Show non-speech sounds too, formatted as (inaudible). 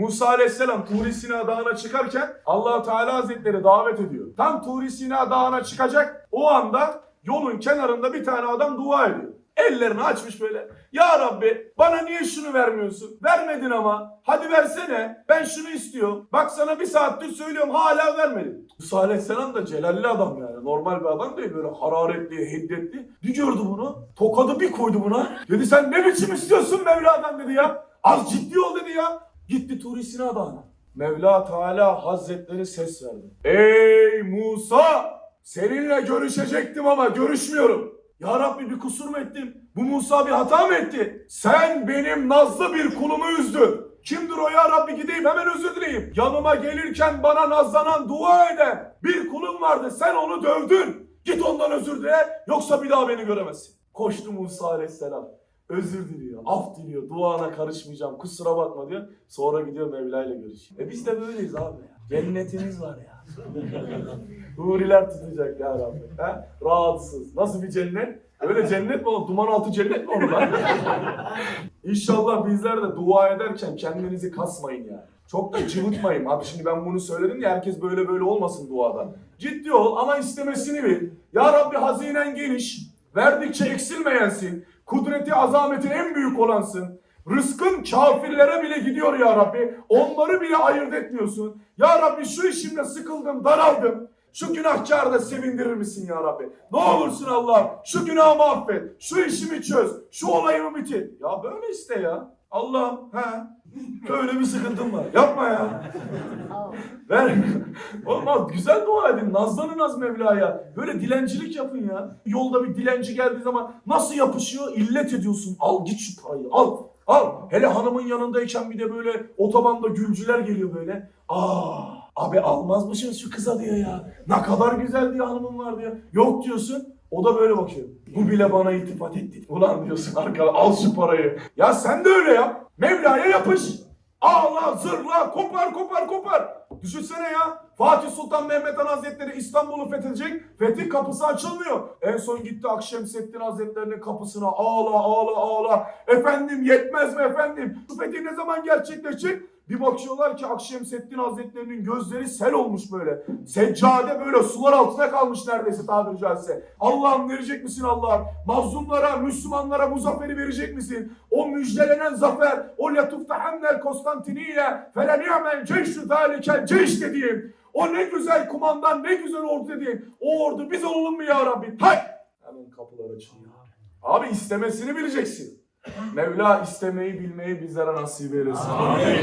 Musa Aleyhisselam Turi Sina Dağı'na çıkarken allah Teala Hazretleri davet ediyor. Tam Turi Sina Dağı'na çıkacak o anda yolun kenarında bir tane adam dua ediyor. Ellerini açmış böyle. Ya Rabbi bana niye şunu vermiyorsun? Vermedin ama. Hadi versene. Ben şunu istiyorum. Bak sana bir saattir söylüyorum hala vermedin. Musa Aleyhisselam da celalli adam yani. Normal bir adam değil. Böyle hararetli, hiddetli. Bir gördü bunu. Tokadı bir koydu buna. Dedi sen ne biçim istiyorsun Mevla'dan dedi ya. Az ciddi ol dedi ya. Gitti Turi Sina Dağı'na. Mevla Teala Hazretleri ses verdi. Ey Musa! Seninle görüşecektim ama görüşmüyorum. Ya Rabbi bir kusur mu ettim? Bu Musa bir hata mı etti? Sen benim nazlı bir kulumu üzdün. Kimdir o ya Rabbi gideyim hemen özür dileyim. Yanıma gelirken bana nazlanan dua eden bir kulum vardı. Sen onu dövdün. Git ondan özür dile yoksa bir daha beni göremezsin. Koştu Musa aleyhisselam. Özür diliyor, af diliyor, duana karışmayacağım, kusura bakma diyor. Sonra gidiyor Mevla ile görüşüyor. E biz de böyleyiz abi ya. Cennetimiz var ya. (laughs) Huriler tutacak ya Rabbi. Ha? Rahatsız. Nasıl bir cennet? Öyle cennet mi olur? Duman altı cennet mi olur lan? (laughs) İnşallah bizler de dua ederken kendinizi kasmayın ya. Çok da cıvıtmayın. Abi şimdi ben bunu söyledim ya herkes böyle böyle olmasın duada. Ciddi ol ama istemesini bil. Ya Rabbi hazinen geniş. Verdikçe eksilmeyensin. Kudreti azametin en büyük olansın. Rızkın kafirlere bile gidiyor ya Rabbi. Onları bile ayırt etmiyorsun. Ya Rabbi şu işimle sıkıldım, daraldım. Şu günahkarı da sevindirir misin ya Rabbi? Ne olursun Allah şu günahımı affet. Şu işimi çöz. Şu olayımı bitir. Ya böyle iste ya. Allah'ım he. Böyle bir sıkıntım var. Yapma ya. Ver. (laughs) Olmaz. Güzel dua edin. Nazlanın az Mevla'ya. Böyle dilencilik yapın ya. Yolda bir dilenci geldiği zaman nasıl yapışıyor? İllet ediyorsun. Al git şu parayı. Al. Al. Hele hanımın yanındayken bir de böyle otobanda gülcüler geliyor böyle. Aa, abi almaz mısın şu kıza diyor ya. Ne kadar güzel diyor hanımın var diyor. Yok diyorsun. O da böyle bakıyor. Bu bile bana iltifat etti. Ulan diyorsun arkada al şu parayı. Ya sen de öyle yap. Mevla'ya yapış. Ağla, zırla, kopar, kopar, kopar. Düşünsene ya. Fatih Sultan Mehmet Han Hazretleri İstanbul'u fethedecek. Fetih kapısı açılmıyor. En son gitti Akşemseddin Hazretleri'nin kapısına. Ağla, ağla, ağla. Efendim yetmez mi efendim? Bu fetih ne zaman gerçekleşecek? Bir bakıyorlar ki Akşemseddin Hazretleri'nin gözleri sel olmuş böyle. Seccade böyle sular altında kalmış neredeyse tabiri caizse. Allah'ım verecek misin Allah'ım? Mazlumlara, Müslümanlara bu zaferi verecek misin? O müjdelenen zafer, o letuftahennel Konstantiniye, fele ni'mel ceyşü zâlikel ceyş dediğim, o ne güzel kumandan, ne güzel ordu dediğim, o ordu biz olalım mı ya Rabbi? Hay! Hemen kapılar açılıyor. Abi istemesini bileceksin. Mevla istemeyi bilmeyi bizlere nasip eylesin.